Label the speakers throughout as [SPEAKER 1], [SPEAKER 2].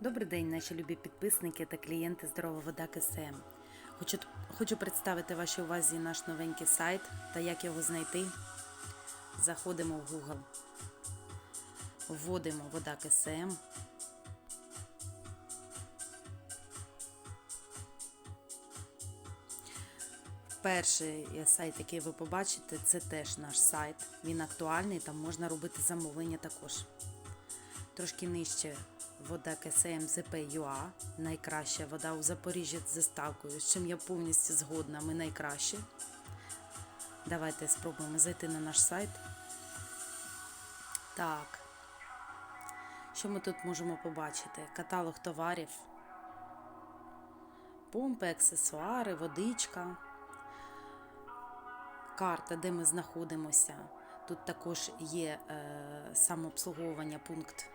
[SPEAKER 1] Добрий день, наші любі підписники та клієнти Здорова вода КСМ. Хочу, хочу представити вашій увазі наш новенький сайт та як його знайти. Заходимо в Google, вводимо вода КСМ. Перший сайт, який ви побачите, це теж наш сайт. Він актуальний, там можна робити замовлення також. Трошки нижче вода КСМ ЗП.ЮА. Найкраща вода у Запоріжжі з заставкою, з чим я повністю згодна, ми найкращі. Давайте спробуємо зайти на наш сайт. Так. Що ми тут можемо побачити? Каталог товарів, помпи, аксесуари, водичка, карта, де ми знаходимося. Тут також є е, самообслуговування пункт,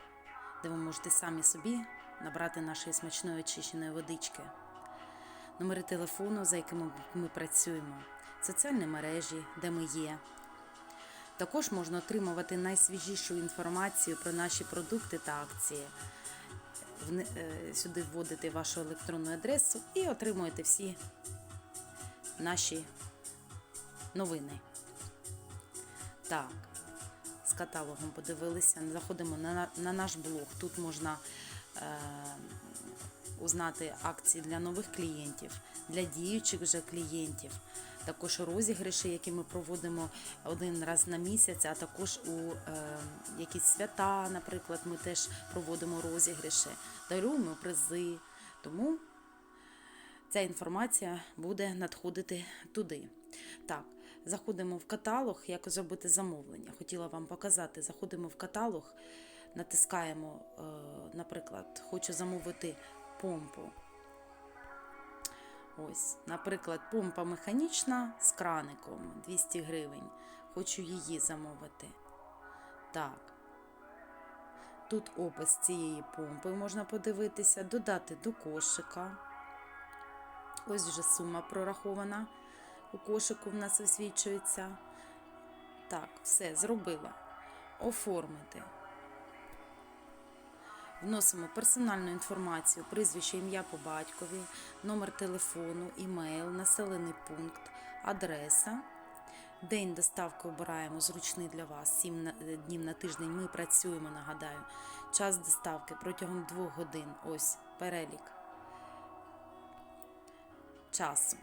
[SPEAKER 1] де ви можете самі собі набрати нашої смачної очищеної водички, номери телефону, за якими ми працюємо, соціальні мережі, де ми є. Також можна отримувати найсвіжішу інформацію про наші продукти та акції. Е, Сюди вводите вашу електронну адресу і отримуєте всі наші новини. Так, з каталогом подивилися. Заходимо на, на- на наш блог. Тут можна е, узнати акції для нових клієнтів, для діючих вже клієнтів. Також розіграші, які ми проводимо один раз на місяць, а також у е, якісь свята, наприклад, ми теж проводимо розіграші, даруємо призи. Тому ця інформація буде надходити туди. Так, заходимо в каталог, як зробити замовлення. Хотіла вам показати. Заходимо в каталог, натискаємо, е, наприклад, хочу замовити помпу. Ось, наприклад, помпа механічна з краником 200 гривень. Хочу її замовити. Так. Тут опис цієї помпи можна подивитися, додати до кошика. Ось вже сума прорахована. У кошику в нас висвічується. Так, все, зробила. Оформити. Вносимо персональну інформацію, прізвище, ім'я по батькові, номер телефону, імейл, населений пункт, адреса. День доставки обираємо зручний для вас. 7 днів на тиждень ми працюємо, нагадаю. Час доставки протягом 2 годин. Ось перелік часу.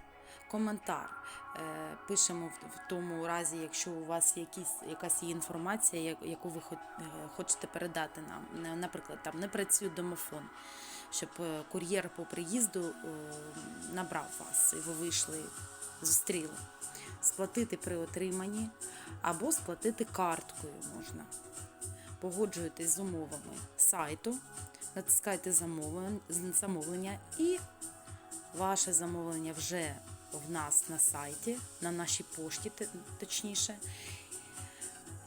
[SPEAKER 1] Коментар е, пишемо в, тому разі, якщо у вас якісь, якась є інформація, яку ви е, хочете передати нам. Наприклад, там не працює домофон, щоб е, кур'єр по приїзду набрав вас, і ви вийшли, зустріли. Сплатити при отриманні або сплатити карткою можна. Погоджуєтесь з умовами сайту, натискайте замовлення і Ваше замовлення вже в нас на сайті, на нашій пошті, точніше.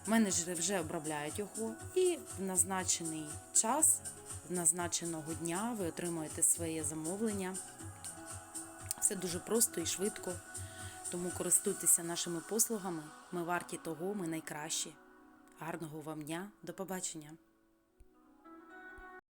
[SPEAKER 1] Менеджери вже обробляють його, і в назначений час, в назначеного дня ви отримуєте своє замовлення. Все дуже просто і швидко. Тому користуйтеся нашими послугами. Ми варті того, ми найкращі. Гарного вам дня, до побачення!